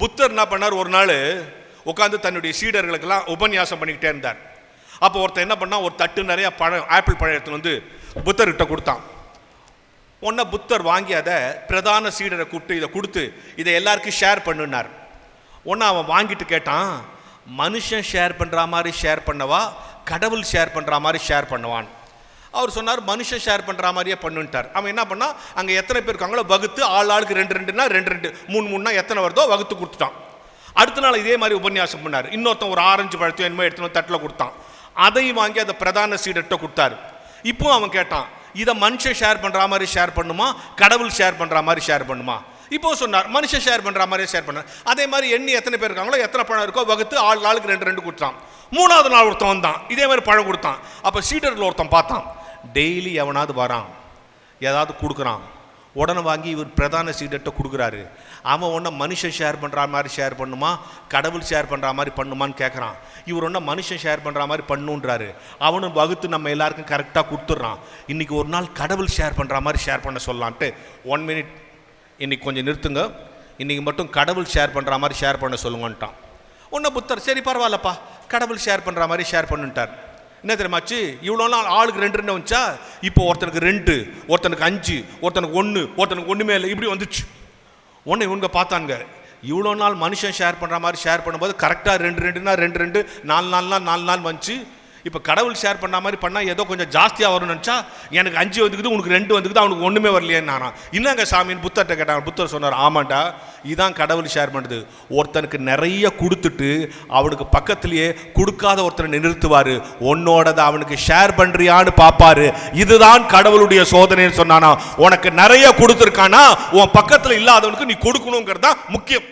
புத்தர் என்ன பண்ணார்? ஒரு நாள் உட்காந்து தன்னுடைய சீடர்களுக்கெல்லாம் உபன்யாசம் பண்ணிக்கிட்டே இருந்தார். அப்போ ஒருத்தர் என்ன பண்ணால் ஒரு தட்டு நிறைய பழம் ஆப்பிள் பழம் எடுத்துன்னு வந்து புத்தர்கிட்ட கொடுத்தான். உடனே புத்தர் வாங்கி அதை பிரதான சீடரை கூப்பிட்டு இதை கொடுத்து இதை எல்லாருக்கும் ஷேர் பண்ணுனார். ஒன்று அவன் வாங்கிட்டு கேட்டான் மனுஷன் ஷேர் பண்ணுற மாதிரி ஷேர் பண்ணவா? கடவுள் ஷேர் பண்ணுற மாதிரி ஷேர் பண்ணுவான். அவர் சொன்னார் மனுஷன் ஷேர் பண்ணுற மாதிரியே பண்ணுன்ட்டார். அவன் என்ன பண்ணால் அங்கே எத்தனை பேர் இருக்காங்களோ வகுத்து ஆள் ஆளுக்கு ரெண்டு ரெண்டுனா ரெண்டு ரெண்டு மூணு மூணுனா எத்தனை வருதோ வகுத்து கொடுத்துட்டான். அடுத்த நாள் இதே மாதிரி உபன்யாசம் பண்ணார். இன்னொருத்தன் ஒரு ஆரஞ்சு பழத்தையும் என்னமோ எடுத்துன்னு வந்து தட்டில் கொடுத்தான். அதையும் வாங்கி அதை பிரதான சீடர்கிட்ட கொடுத்தாரு. இப்போ அவன் கேட்டான் இதை மனுஷன் ஷேர் பண்ணுற மாதிரி ஷேர் பண்ணுமா? கடவுள் ஷேர் பண்ணுற மாதிரி ஷேர் பண்ணுமா? இப்போ சொன்னார் மனுஷன் ஷேர் பண்ணுற மாதிரியே ஷேர் பண்ணார் அதே மாதிரி எண்ணி எத்தனை பேர் இருக்காங்களோ எத்தனை பழம் இருக்கோ வகுத்து ஆள் ஆளுக்கு ரெண்டு ரெண்டு கொடுத்தான். மூணாவது நாள் ஒருத்தன் வந்தான் இதே மாதிரி பழம் கொடுத்தான். அப்போ சீடரில் ஒருத்தன் பார்த்தான். டெய்லி எவனாவது வரான் ஏதாவது கொடுக்குறான் உடனே வாங்கி இவர் பிரதான சீடர்கிட்ட கொடுக்குறாரு. அவன் ஒன்றை மனுஷன் ஷேர் பண்ணுற மாதிரி ஷேர் பண்ணுமா கடவுள் ஷேர் பண்ணுற மாதிரி பண்ணுமான்னு கேட்குறான் இவர் ஒன்றை மனுஷன் ஷேர் பண்ணுற மாதிரி பண்ணுன்றாரு. அவனும் வகுத்து நம்ம எல்லாருக்கும் கரெக்டாக கொடுத்துட்றான். இன்றைக்கி ஒரு நாள் கடவுள் ஷேர் பண்ணுற மாதிரி ஷேர் பண்ண சொல்லலான்ட்டு ஒன் மினிட் இன்றைக்கி கொஞ்சம் நிறுத்துங்க. இன்றைக்கி மட்டும் கடவுள் ஷேர் பண்ணுற மாதிரி ஷேர் பண்ண சொல்லுங்கன்ட்டான். ஒன்று புத்தர் சரி பரவாயில்லப்பா கடவுள் ஷேர் பண்ணுற மாதிரி ஷேர் பண்ணுன்ட்டார். என்ன தெரியுமாச்சு இவ்வளோ நாள் ஆளுக்கு ரெண்டு ரெண்டு வந்துச்சா? இப்போ ஒருத்தனுக்கு ரெண்டு ஒருத்தனுக்கு அஞ்சு ஒருத்தனுக்கு ஒன்று ஒருத்தனுக்கு ஒன்றுமே இல்லை. இப்படி வந்துச்சு. ஒன்று இவங்க பார்த்தாங்க இவ்வளோ நாள் மனுஷன் ஷேர் பண்ணுற மாதிரி ஷேர் பண்ணும்போது கரெக்டாக ரெண்டு ரெண்டுனா ரெண்டு ரெண்டு நாலு நாலுனா நாலு நாள் வந்துச்சு. இப்போ கடவுள் ஷேர் பண்ண மாதிரி பண்ணால் ஏதோ கொஞ்சம் ஜாஸ்தியாக வரும்னு நினச்சா எனக்கு அஞ்சு வந்துக்குது உனக்கு ரெண்டு வந்துக்குது அவனுக்கு ஒன்றுமே வரலையேன்னு நானா என்னங்க சாமின்னு புத்தர்கிட்ட கேட்டாங்க. புத்தர் சொன்னார் ஆமாண்டா இதான் கடவுள் ஷேர் பண்ணுது ஒருத்தனுக்கு நிறைய கொடுத்துட்டு அவனுக்கு பக்கத்துலேயே கொடுக்காத ஒருத்தனை நிறுத்துவார். உன்னோடதை அவனுக்கு ஷேர் பண்ணுறியான்னு பார்ப்பாரு இதுதான் கடவுளுடைய சோதனைன்னு சொன்னானா. உனக்கு நிறைய கொடுத்துருக்கானா உன் பக்கத்தில் இல்லாதவனுக்கு நீ கொடுக்கணுங்கிறது தான் முக்கியம்.